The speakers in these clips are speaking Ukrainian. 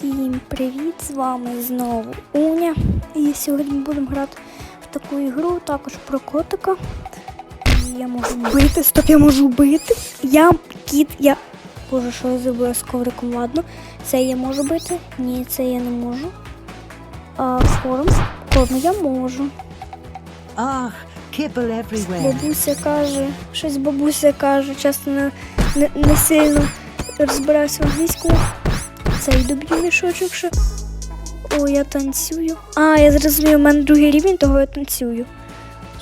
Всім привіт! З вами знову Уня. І сьогодні ми будемо грати в таку ігру, також про котика. Я можу бити, стоп, я можу бити. Я кіт, я. Боже, що я зробила з ковриком, ладно. Це я можу бити? Ні, це я не можу. А корм? Корм я можу. Ах. Бабуся каже, щось бабуся каже, часто не, не, не сильно розбираюся в англійську. Це і доб'ю мішочок ще. О, я танцюю. А, я зрозумів, у мене другий рівень, того я танцюю.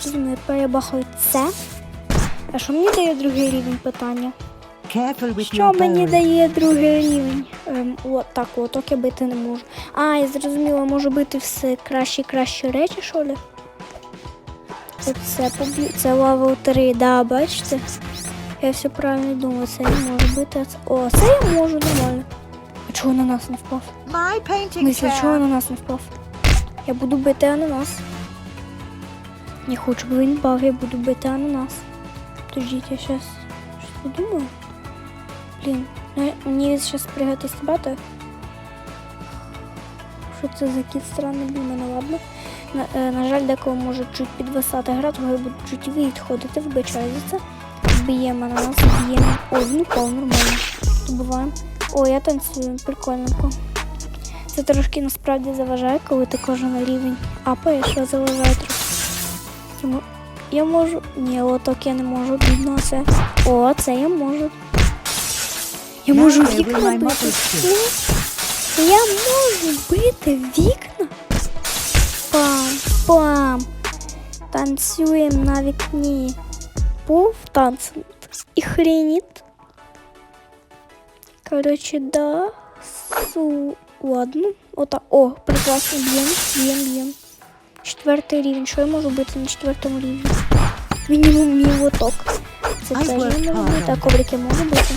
Зрозумів, тепер я бахаю це. А що мені дає другий рівень питання? Що мені дає другий рівень? Ем, от так, оток я бити не можу. А, я зрозуміла, можу бити все кращі кращі речі, що ли? Оце поб'ю. Це лавел 3, да, бачите? Я все правильно думаю, це я можу бити. О, це я можу нормально. А чого на нас не впав? My painting Мисля, чого chair. на нас не впав? Я буду бити ананас. Не хочу, бо він впав, я буду бити ананас. Подождіть, я щас щось подумаю. Блін, ну, мені зараз пригати стрибати. Що це за кіт странний для мене, ладно. На, е, на жаль, деколи може чуть підвисати гра, тому я буду чуть відходити, вибачаю за це. Б'ємо ананас, б'ємо. Ой, він упав нормально. Добуваємо. О, я танцюю, прикольненько. Це трошки насправді заважає, коли ти кожен рівень апаєш, що заважає трохи. Я, я можу. Ні, отак я не можу, бідно це. О, це я можу. Я можу вікна бити. Я можу бити вікна. Пам, пам. Танцюємо на вікні. Пов танцем. І хренит. Короче, да. Су. Ладно. Ота. О, прекрасно. Б'єм, б'єм, б'єм. Четвертий рівень. Що я можу бити на четвертому рівні? Мінімум мій лоток. Це теж я можу бити. А коврики можу бити?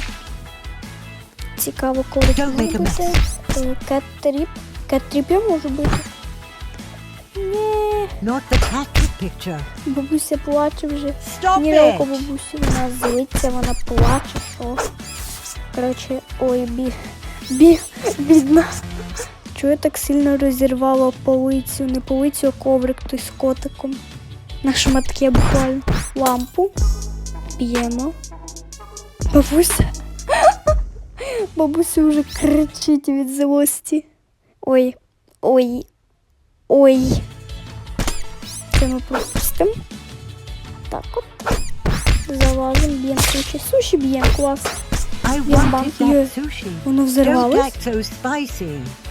Цікаво, коврики можу бити. Е, Кет-тріп. Кет-тріп я можу бити. Not the cat picture. Бабуся плаче вже. Ні it. вона злиться, вона плаче, що. Коротше, ой, бі. Бі, бідна. Чого я так сильно розірвала полицю? Не полицю, а коврик той з котиком. На шматки буквально. Лампу. Б'ємо. Бабуся. Бабуся вже кричить від злості. Ой, ой, ой. Це ми пропустимо. Так от. Залазим, б'ємо суші. Суші б'ємо, клас. Я sushi. Воно взорвалось.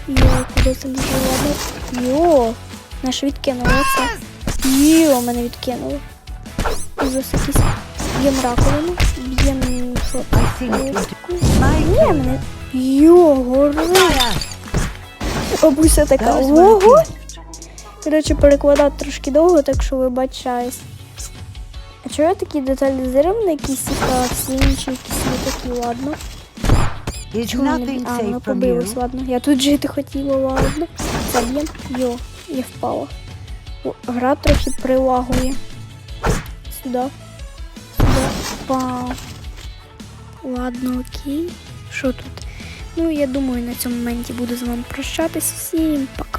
Йо, куди це ладно. Йо, наш відкинуло це. Йо, мене відкинуло. Ужас якийсь. Б'єм раковину. Б'єм мене. Йо, горить. Бабуся така. Ого. Коротше, перекладати трошки довго, так що вибачаюсь. А чого я такий якісь сині якісь не такі, ладно? Чого не а, воно побилось, ладно. Я тут жити хотіла, ладно. Заб'єм. Йо, я впала. О, гра трохи прилагує. Сюди. Сюди. Пау. Ладно, окей. Що тут? Ну, я думаю, на цьому моменті буду з вами прощатись. Всім пока.